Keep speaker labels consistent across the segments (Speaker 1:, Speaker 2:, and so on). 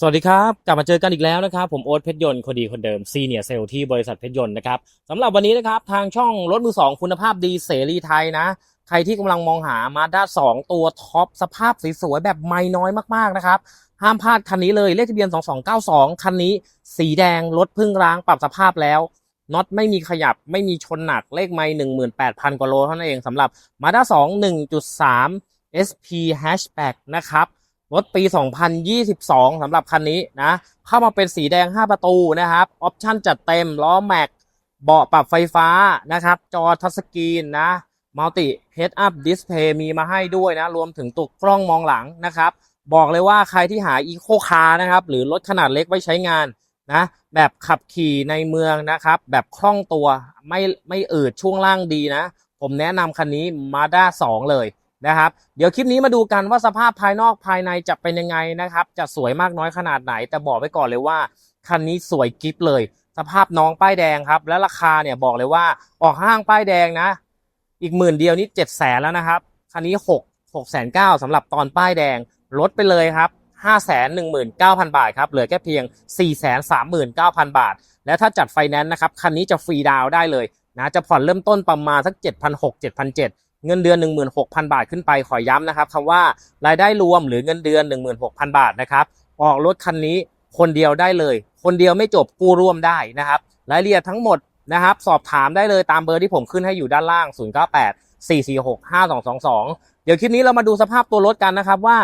Speaker 1: สวัสดีครับ กลับมาเจอกันอีกแล้วนะครับ ผมโอ๊ตเพชรยนต์คนดีคนเดิมซีเนียเซลที่บริษัทเพชรยนต์นะครับสำหรับวันนี้นะครับทางช่องรถมือสองคุณภาพดีเสรีไทยนะ ใครที่กำลังมองหามาด้าสองตัวท็อปสภาพสวยๆแบบไม่น้อยมากๆนะครับ ห้ามพลาดคันนี้เลยเลขทะเบียน 2292 คันนี้ สีแดงรถพึ่งร้างปรับสภาพแล้วน็อตไม่มีขยับไม่มีชนหนักเลขไม่18,000กว่าโลเท่านั้นเองสำหรับมาด้า2 1.3 SP Hatchback นะครับ รถปี 2022สำหรับคันนี้นะ เข้ามาเป็นสีแดง 5 ประตูนะครับ ออปชั่นจัดเต็ม ล้อแม็ก เบาะปรับไฟฟ้านะครับ จอทัชสกรีนนะ มัลติเฮดอัพดิสเพย์มีมาให้ด้วยนะ รวมถึงตัวกล้องมองหลังนะครับ บอกเลยว่าใครที่หาอีโคคาร์นะครับ หรือรถขนาดเล็กไว้ใช้งานนะ แบบขับขี่ในเมืองนะครับ แบบคล่องตัว ไม่ไม่อืดช่วงล่างดีนะ ผมแนะนำคันนี้ Mazda 2 เลย นะครับเดี๋ยวคลิปนี้มาดูกันว่าสภาพภายนอกภายในจะเป็นยังไงนะครับ จะสวยมากน้อยขนาดไหน แต่บอกไว้ก่อนเลยว่าคันนี้สวยกิฟเลย สภาพน้องป้ายแดงครับ และราคาเนี่ยบอกเลยว่าออกห้างป้ายแดงนะ อีกหมื่นเดียวนี่เจ็ดแสนแล้วนะครับคันนี้หกหกแสนเก้าสำหรับตอนป้ายแดงลดไปเลยครับห้าแสนหนึ่งหมื่นเก้าพันบาทครับเหลือแค่เพียงสี่แสนสามหมื่นเก้าพันบาท และถ้าจัดไฟแนนซ์นะครับคันนี้จะฟรีดาวได้เลยนะจะผ่อนเริ่มต้นประมาณสักเจ็ดพันหกเจ็ดพันเจ็ด เงินเดือน 16,000 บาทขึ้นไปขอย้ำนะครับคำว่ารายได้รวมหรือเงินเดือน 16,000 บาทนะครับออกรถคันนี้คนเดียวได้เลย คนเดียวไม่จบกู้ร่วมได้นะครับรายละเอียดทั้งหมดนะครับ สอบถามได้เลยตามเบอร์ที่ผมขึ้นให้อยู่ด้านล่าง 098 446 5222 เดี๋ยวคลิปนี้เรามาดูสภาพตัวรถกันนะครับว่า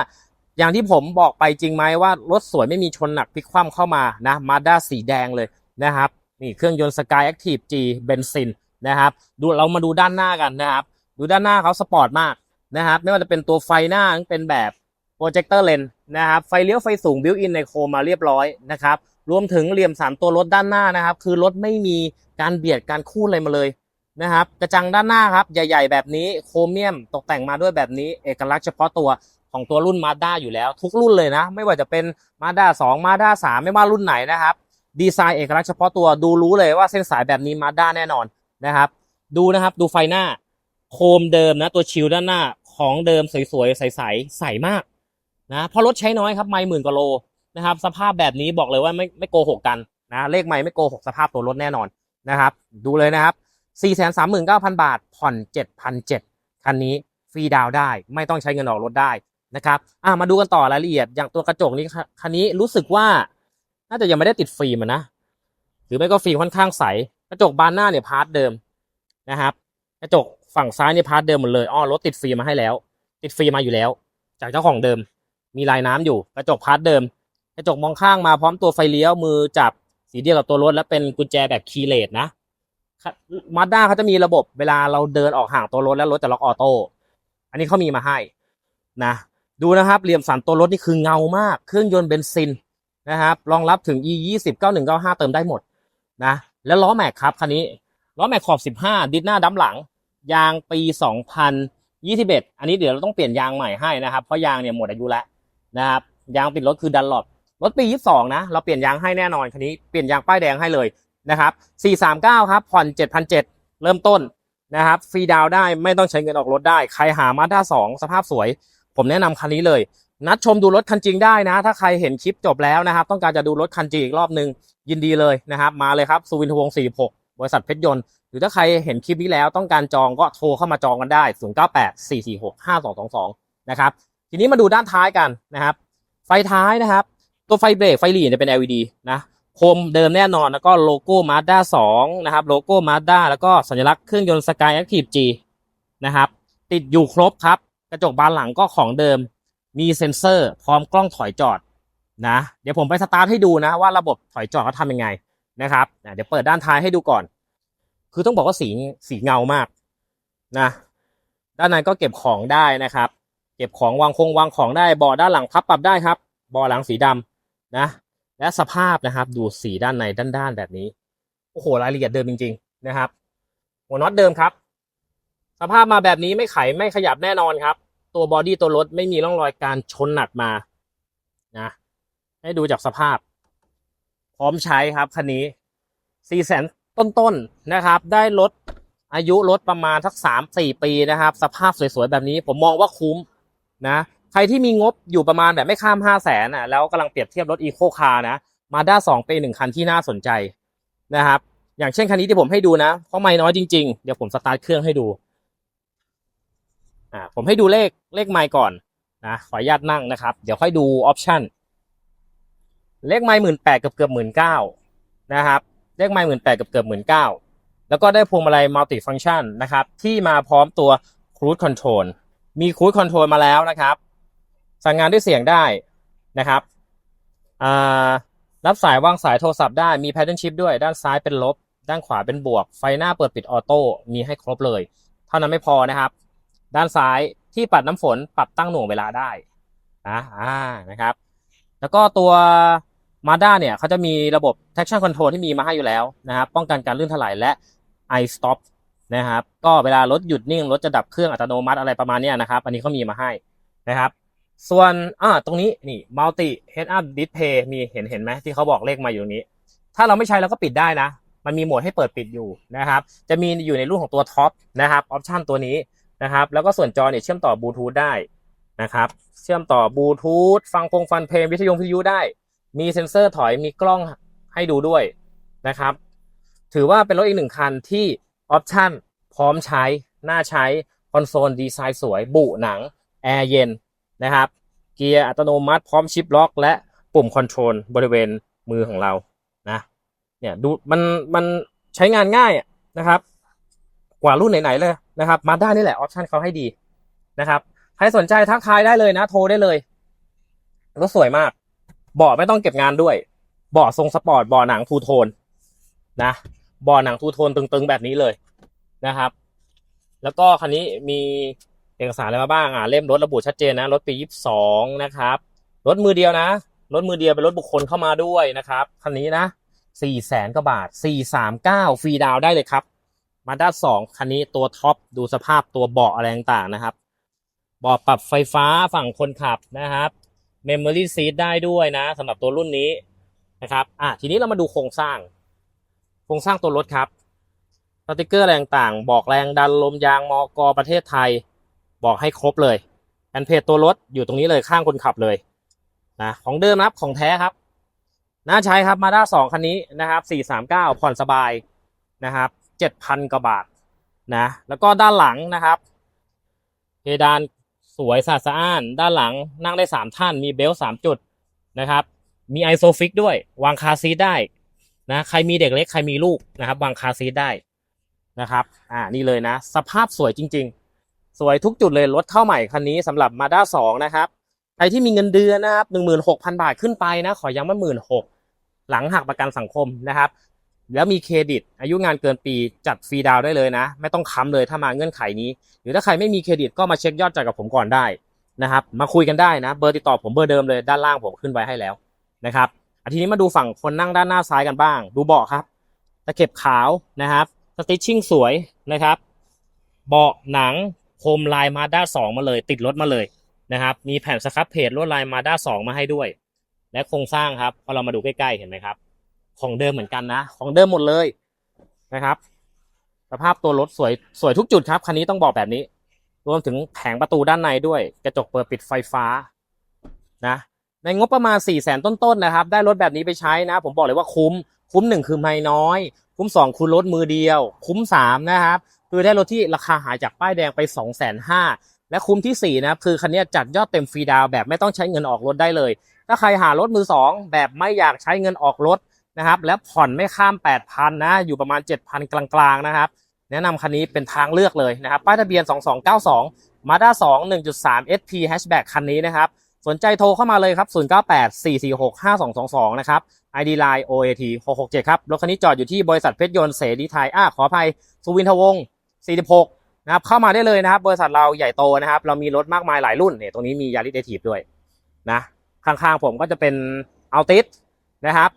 Speaker 1: อย่างที่ผมบอกไปจริงไหมว่ารถสวยไม่มีชนหนักพลิกคว่ำเข้ามานะมาด้าสีแดงเลยนะครับนี่เครื่องยนต์ Sky Active G เบนซินนะครับดูเรามาดูด้านหน้ากันนะครับ ดูด้านหน้าเขาสปอร์ตมากนะครับ ไม่ว่าจะเป็นตัวไฟหน้าเป็นแบบโปรเจคเตอร์เลนนะครับ ไฟเลี้ยวไฟสูงบิวอินในโคมมาเรียบร้อยนะครับ รวมถึงเหลี่ยมสามตัวรถด้านหน้านะครับ คือรถไม่มีการเบียดการคูดอะไรมาเลยนะครับ กระจังด้านหน้าครับใหญ่ ๆ แบบนี้โครเมียมตกแต่งมาด้วยแบบนี้ เอกลักษณ์เฉพาะตัวของตัวรุ่นมาด้าอยู่แล้ว ทุกรุ่นเลยนะ ไม่ว่าจะเป็นมาด้าสองมาด้าสามไม่ว่ารุ่นไหนนะครับดีไซน์เอกลักษณ์เฉพาะตัวดูรู้เลยว่าเส้นสายแบบนี้มาด้าแน่นอนนะครับ ดูนะครับดูไฟหน้า โคมเดิมนะ ตัวชิลด้านหน้าของเดิมสวยๆ ใสๆใสมากนะเพราะรถใช้น้อยครับ ไม่หมื่นกว่าโลนะครับ สภาพแบบนี้บอกเลยว่าไม่ไม่โกหกกันนะเลขไม่ไม่โกหกสภาพตัวรถแน่นอนนะครับ ดูเลยนะครับ4 3 9 0 0 0 บาท ผ่อน7,700คันนี้ฟรีดาวได้ไม่ต้องใช้เงินออกรถได้นะครับอะมาดูกันต่อรายละเอียดอย่างตัวกระจกนี้คันนี้รู้สึกว่า น่าจะยังไม่ได้ติดฟิล์มนะหรือไม่ก็ฟิล์มค่อนข้างใส กระจกบานหน้าเนี่ยพาร์ทเดิมนะครับ กระจก ฝั่งซ้ายเนี่ยพาร์ทเดิมหมดเลยอ้อรถติดฟิล์มาให้แล้ว ติดฟิล์มาอยู่แล้ว จากเจ้าของเดิม มีลายน้ำอยู่กระจกพาร์ทเดิม กระจกมองข้างมาพร้อมตัวไฟเลี้ยวมือจับสีเดียวกับตัวรถ และเป็นกุญแจแบบคีย์เลสนะมาด้าเขาจะมีระบบเวลาเราเดินออกห่างตัวรถแล้วรถจะล็อกออโต้อันนี้เขามีมาให้นะ ดูนะครับเหลี่ยมสันตัวรถนี่คือเงามาก เครื่องยนต์เบนซินนะครับรองรับถึง e 2 0 9195 เติมได้หมดนะ แล้วล้อแม็กครับคันนี้ล้อแม็กขอบ 15 ดิสหน้าดั้มหลัง ยางปี 2021 อันนี้เดี๋ยวเราต้องเปลี่ยนยางใหม่ให้นะครับ เพราะยางเนี่ยหมดอายุแล้วนะครับ ยางติดรถคือดันหลอดรถปี 22 นะ เราเปลี่ยนยางให้แน่นอนคันนี้ เปลี่ยนยางป้ายแดงให้เลยนะครับ 439 ครับ ผ่อน 7,700 เริ่มต้นนะครับ ฟรีดาวได้ไม่ต้องใช้เงินออกรถได้ ใครหามาด้า2สภาพสวย ผมแนะนำคันนี้เลย นัดชมดูรถคันจริงได้นะ ถ้าใครเห็นคลิปจบแล้วนะครับ ต้องการจะดูรถคันจริงอีกรอบนึง ยินดีเลยนะครับ มาเลยครับ สุวินทวงศ์46 บริษัทเพชรยนต์ รือถ้าใครเห็นคลิปนี้แล้วต้องการจองก็โทรเข้ามาจองกันได้ 0984465222 นะครับ ทีนี้มาดูด้านท้ายกันนะครับ ไฟท้ายนะครับ ตัวไฟเบรกไฟหลีเนี่ยเป็น LED นะโคมเดิมแน่นอนแล้วก็โลโก้ Mazda 2 นะครับ โลโก้ Mazda แล้วก็สัญลักษณ์เครื่องยนต์ Sky Active G นะครับ ติดอยู่ครบครับ กระจกบานหลังก็ของเดิม มีเซ็นเซอร์ พร้อมกล้องถอยจอดนะ เดี๋ยวผมไปสตาร์ทให้ดูนะว่าระบบถอยจอดเขาทำยังไงนะครับ เดี๋ยวเปิดด้านท้ายให้ดูก่อน คือต้องบอกว่าสีสีเงามากนะด้านในก็เก็บของได้นะครับ เก็บของวางคงวางของได้เบาะด้านหลังพับปรับได้ครับเบาะหลังสีดำนะ และสภาพนะครับ ดูสีด้านในด้านๆแบบนี้โอ้โหรายละเอียดเดิมจริง ๆ นะครับ หัวน็อตเดิมครับ สภาพมาแบบนี้ไม่ไขไม่ขยับแน่นอนครับ ตัวบอดี้ตัวรถไม่มีร่องรอยการชนหนักมานะให้ดูจากสภาพ พร้อมใช้ครับคันนี้สี่แสน ต้นๆนะครับ ได้รถอายุรถประมาณสักสามสี่ปีนะครับ สภาพสวยๆแบบนี้ผมมองว่าคุ้มนะใครที่มีงบอยู่ประมาณแบบไม่ข้ามห้าแสนอะแล้วกำลังเปรียบเทียบรถอีโคคาร์นะมาด้าสองเป็นหนึ่งคันที่น่าสนใจนะครับ อย่างเช่นคันนี้ที่ผมให้ดูนะเพราะไม่น้อยจริงๆ เดี๋ยวผมสตาร์ทเครื่องให้ดูอ่าผมให้ดูเลขเลขไมค์ก่อนนะขออนุญาตนั่งนะครับ เดี๋ยวค่อยดูออปชันเลขไมค์หมื่นแปดเกือบเกือบหมื่นเก้านะครับ เลขไมค์หมื่นแปดเกือบเกือบหมื่นเก้าแล้วก็ได้พวงมาลัยมัลติฟังชันนะครับที่มาพร้อมตัว Cruise Control มี Cruise Control มาแล้วนะครับ สั่งงานด้วยเสียงได้นะครับรับสายวางสายโทรศัพท์ได้มี Pattern Shift ด้วยด้านซ้ายเป็นลบ ด้านขวาเป็นบวก ไฟหน้าเปิดปิดออโต้มีให้ครบเลย เท่านั้นไม่พอนะครับ ด้านซ้ายที่ปัดน้ำฝนปรับตั้งหน่วงเวลาได้นะอ่านะครับ แล้วก็ตัว Mazda เนี่ยเขาจะมีระบบ traction control ที่มีมาให้อยู่แล้วนะครับ ป้องกันการลื่นถลายและ i stop นะครับ ก็เวลารถหยุดนิ่งรถจะดับเครื่องอัตโนมัติอะไรประมาณนี้นะครับ อันนี้เขามีมาให้นะครับ ส่วนอ่าตรงนี้นี่ multi head up display มีเห็นเห็นไหมที่เขาบอกเลขมาอยู่นี้ ถ้าเราไม่ใช้เราก็ปิดได้นะ มันมีโหมดให้เปิดปิดอยู่นะครับ จะมีอยู่ในรุ่นของตัวท็อปนะครับออปชันตัวนี้นะครับ แล้วก็ส่วนจอเนี่ยเชื่อมต่อบลูทูธได้นะครับ เชื่อมต่อบลูทูธฟังคงฟังเพลงวิทยุวิทยุได้ มีเซ็นเซอร์ถอยมีกล้องให้ดูด้วยนะครับ ถือว่าเป็นรถอีกหนึ่งคันที่ออปชันพร้อมใช้ น่าใช้ คอนโซลดีไซน์สวย บุหนัง แอร์เย็นนะครับ เกียร์อัตโนมัติพร้อมชิปล็อก และปุ่มคอนโทรลบริเวณมือของเรานะเนี่ยดูมันมันใช้งานง่ายนะครับ กว่ารุ่นไหนๆเลยนะครับมาด้านี่แหละออปชันเขาให้ดีนะครับ ใครสนใจทักทายได้เลยนะ โทรได้เลยรถสวยมาก เบาะไม่ต้องเก็บงานด้วยเบาะทรงสปอร์ตเบาะหนังทูโทนนะเบาะหนังทูโทนตึงๆแบบนี้เลยนะครับ แล้วก็คันนี้มีเอกสารอะไรมาบ้างอะเล่มรถระบุชัดเจนนะรถปียี่สิบสองนะครับรถมือเดียวนะรถมือเดียวเป็นรถบุคคลเข้ามาด้วยนะครับคันนี้นะสี่แสนกว่าบาทสี่สามเก้าฟรีดาวได้เลยครับมาด้าสองคันนี้ตัวท็อปดูสภาพตัวเบาะอะไรต่างๆนะครับเบาะปรับไฟฟ้าฝั่งคนขับนะครับ Memory Seat ได้ด้วยนะสำหรับตัวรุ่นนี้นะครับอะทีนี้เรามาดูโครงสร้าง โครงสร้างตัวรถครับสติกเกอร์อะไรต่างๆบอกแรงดันลมยางมอกอประเทศไทย บอกให้ครบเลยแผ่นเพจตัวรถอยู่ตรงนี้เลยข้างคนขับเลยนะของเดิมนะครับของแท้ครับ น่าใช้ครับมาด้าสองคันนี้นะครับสี่สามเก้าผ่อนสบายนะครับเจ็ดพันกว่าบาทนะแล้วก็ด้านหลังนะครับเพดาน สวยสะอาดสะอ้าน ด้านหลังนั่งได้สามท่านมีเบลต์สามจุดนะครับ มีไอโซฟิกด้วย วางคาซีทได้นะใครมีเด็กเล็กใครมีลูกนะครับ วางคาซีทได้นะครับอ่านี่เลยนะ สภาพสวยจริง ๆ สวยทุกจุดเลยรถเข้าใหม่คันนี้สำหรับมาด้าสองนะครับใครที่มีเงินเดือนนะครับหนึ่งหมื่นหกพันบาทขึ้นไปนะ ขอย้ำว่าหมื่นหกหลังหักประกันสังคมนะครับ แล้วมีเครดิต อายุงานเกินปีจัดฟรีดาวได้เลยนะ ไม่ต้องค้ำเลยถ้ามาเงื่อนไขนี้ หรือถ้าใครไม่มีเครดิตก็มาเช็คยอดจ่ายกับผมก่อนได้นะครับ มาคุยกันได้นะ เบอร์ติดต่อผมเบอร์เดิมเลยด้านล่างผมขึ้นไว้ให้แล้วนะครับอาทีนี้มาดูฝั่งคนนั่งด้านหน้าซ้ายกันบ้าง ดูเบาะครับตะเข็บขาวนะครับสติชชิ่งสวยนะครับเบาะหนังโคมลายมาด้าสองมาเลย ติดรถมาเลยนะครับมีแผ่นสครับเพจลวดลายมาด้าสองมาให้ด้วย และโครงสร้างครับพอเรามาดูใกล้ๆเห็นไหมครับ ของเดิมเหมือนกันนะ ของเดิมหมดเลยนะครับ สภาพตัวรถสวยสวยทุกจุดครับคันนี้ต้องบอกแบบนี้ รวมถึงแผงประตูด้านในด้วย กระจกเปิดปิดไฟฟ้านะในงบประมาณ4ี่แสนต้นๆนะครับ ได้รถแบบนี้ไปใช้นะ ผมบอกเลยว่าคุ้ม คุ้มหนึ่งคือไม่น้อย คุ้มสองคือรถมือเดียว คุ้มสามนะครับ คือได้รถที่ราคาหายจากป้ายแดงไป2องแสนห้าและคุ้มที่สี่นะครับ คือคันนี้จัดยอดเต็มฟรีดาวแบบไม่ต้องใช้เงินออกรถได้เลย ถ้าใครหารถมือสองแบบไม่อยากใช้เงินออกรถ นะครับ แล้วผ่อนไม่ข้าม 8,000 นะ อยู่ประมาณ 7,000 กลางๆ นะครับ แนะนำคันนี้เป็นทางเลือกเลยนะครับ ป้ายทะเบียน 2292 Mazda 2 1.3 SP Hatchback คันนี้นะครับ สนใจโทรเข้ามาเลยครับ 098 446 5222 นะครับ ID Line OAT 667 ครับ รถคันนี้จอดอยู่ที่บริษัทเพชรยนต์เสรีไทยอ่าขออภัย สุวินทวงศ์46นะครับเข้ามาได้เลยนะครับ บริษัทเราใหญ่โตนะครับ เรามีรถมากมายหลายรุ่นเนี่ยตรงนี้มียาริสเดทีฟด้วยนะข้างๆผมก็จะเป็นอัลติสนะครับ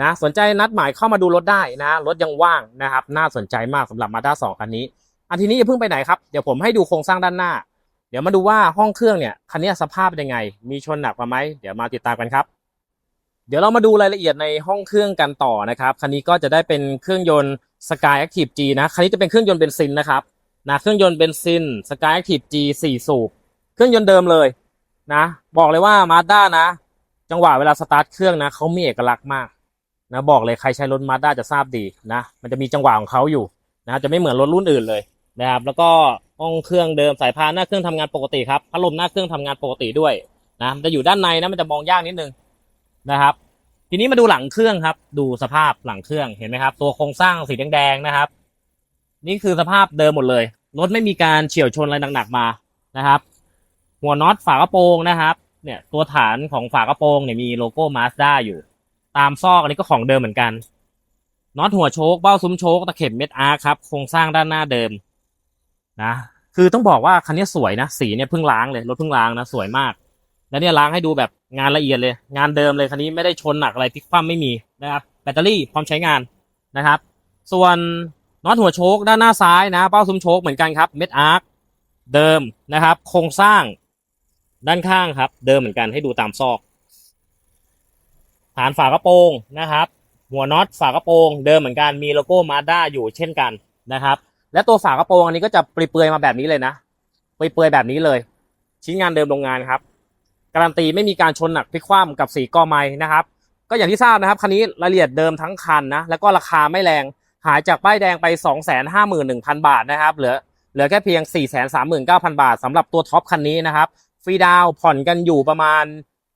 Speaker 1: นะสนใจนัดหมายเข้ามาดูรถได้นะรถยังว่างนะครับ น่าสนใจมากสำหรับมาด้าสองคันนี้ อันทีนี้อย่าเพิ่งไปไหนครับ เดี๋ยวผมให้ดูโครงสร้างด้านหน้า เดี๋ยวมาดูว่าห้องเครื่องเนี่ยคันนี้สภาพเป็นยังไง มีชนหนักมาไหมเดี๋ยวมาติดตามกันครับ เดี๋ยวเรามาดูรายละเอียดในห้องเครื่องกันต่อนะครับคันนี้ก็จะได้เป็นเครื่องยนต์ Sky Active G นะคันนี้จะเป็นเครื่องยนต์เบนซินนะครับนะเครื่องยนต์เบนซิน Sky Active G 4 สูบเครื่องยนต์เดิมเลยนะ บอกเลยว่ามาด้านะ จังหวะเวลาสตาร์ทเครื่องนะเขามีเอกลักษณ์มาก นะบอกเลยใครใช้รถมาด้าจะทราบดีนะมันจะมีจังหวะของเขาอยู่นะจะไม่เหมือนรถรุ่นอื่นเลยนะครับ แล้วก็ห้องเครื่องเดิมสายพานหน้าเครื่องทำงานปกติครับพัดลมหน้าเครื่องทำงานปกติด้วยนะมันจะอยู่ด้านในนะมันจะมองยากนิดนึงนะครับ ทีนี้มาดูหลังเครื่องครับ ดูสภาพหลังเครื่องเห็นไหมครับ ตัวโครงสร้างสีแดงๆนะครับ นี่คือสภาพเดิมหมดเลยรถไม่มีการเฉี่ยวชนอะไรหนักๆมานะครับ หัวน็อตฝากระโปรงนะครับ เนี่ยตัวฐานของฝากระโปรงเนี่ยมีโลโก้มาสด้าอยู่ ตามซอกอันนี้ก็ของเดิมเหมือนกันน็อตหัวโชคเบ้าซุ้มโชคตะเข็บเม็ดอาร์ครับโครงสร้างด้านหน้าเดิมนะคือต้องบอกว่าคันนี้สวยนะ สีเนี่ยเพิ่งล้างเลยรถเพิ่งล้างนะสวยมาก แล้วเนี่ยล้างให้ดูแบบงานละเอียดเลย งานเดิมเลยคันนี้ไม่ได้ชนหนักอะไรพลิกคว่ำไม่มีนะครับแบตเตอรี่พร้อมใช้งานนะครับ ส่วนน็อตหัวโชคด้านหน้าซ้ายนะ เป้าซุ้มโชคเหมือนกันครับเม็ดอาร์คเดิมนะครับ โครงสร้างด้านข้างครับ เดิมเหมือนกันให้ดูตามซอก ฐานฝากระโปรงนะครับ หัวน็อตฝากระโปรงเดิมเหมือนกันมีโลโก้มาด้าอยู่เช่นกันนะครับ และตัวฝากระโปรงอันนี้ก็จะเปลือยมาแบบนี้เลยนะเปลือยแบบนี้เลย ชิ้นงานเดิมโรงงานครับ การันตีไม่มีการชนหนักพลิกคว่ำกับสีกอไม้นะครับ ก็อย่างที่ทราบนะครับคันนี้รายละเอียดเดิมทั้งคันนะแล้วก็ราคาไม่แรงหายจากป้ายแดงไป 251,000 บาทนะครับเหลือเหลือแค่เพียง 439,000 บาทสำหรับตัวท็อปคันนี้นะครับ ฟรีดาวผ่อนกันอยู่ประมาณ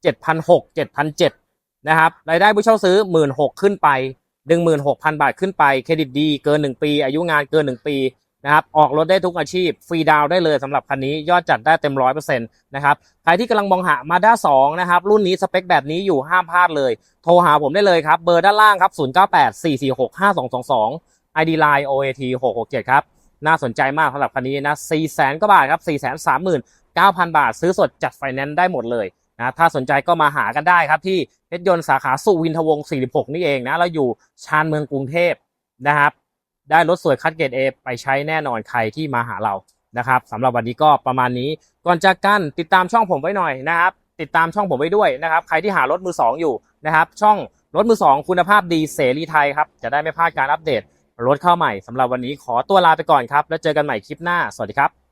Speaker 1: 7,600 7,700 นะครับรายได้ผู้เช่าซื้อ 16,000ขึ้นไป 16,000 บาทขึ้นไปเครดิตดีเกิน 1 ปี อายุงานเกิน 1 ปีนะครับออกรถได้ทุกอาชีพ ฟรีดาวน์ได้เลยสำหรับคันนี้ยอดจัดได้เต็ม100%นต์นะครับใครที่กำลังมองหามาด้า2นะครับ รุ่นนี้สเปคแบบนี้อยู่ห้ามพลาดเลย โทรหาผมได้เลยครับ เบอร์ด้านล่างครับ0984465222 ID Line OAT 667ครับ น่าสนใจมากสำหรับคันนี้นะ4 0 0แสนกว่าบาทครับ4 3 9 0 0 0บาทซื้อสดจัดไฟแนนซ์ได้หมดเลย นะถ้าสนใจก็มาหากันได้ครับที่เพชรยนต์สาขาสุวินทวงศ์46 นี่เองนะเราอยู่ชานเมืองกรุงเทพนะครับ ได้รถสวยคัดเกรด A ไปใช้แน่นอนใครที่มาหาเรานะครับสำหรับวันนี้ก็ประมาณนี้ก่อนจากกันติดตามช่องผมไว้หน่อยนะครับ ติดตามช่องผมไว้ด้วยนะครับ ใครที่หารถมือสองอยู่นะครับ ช่องรถมือสองคุณภาพดีเสรีไทยครับจะได้ไม่พลาดการอัปเดตรถเข้าใหม่สำหรับวันนี้ขอตัวลาไปก่อนครับ แล้วเจอกันใหม่คลิปหน้าสวัสดีครับ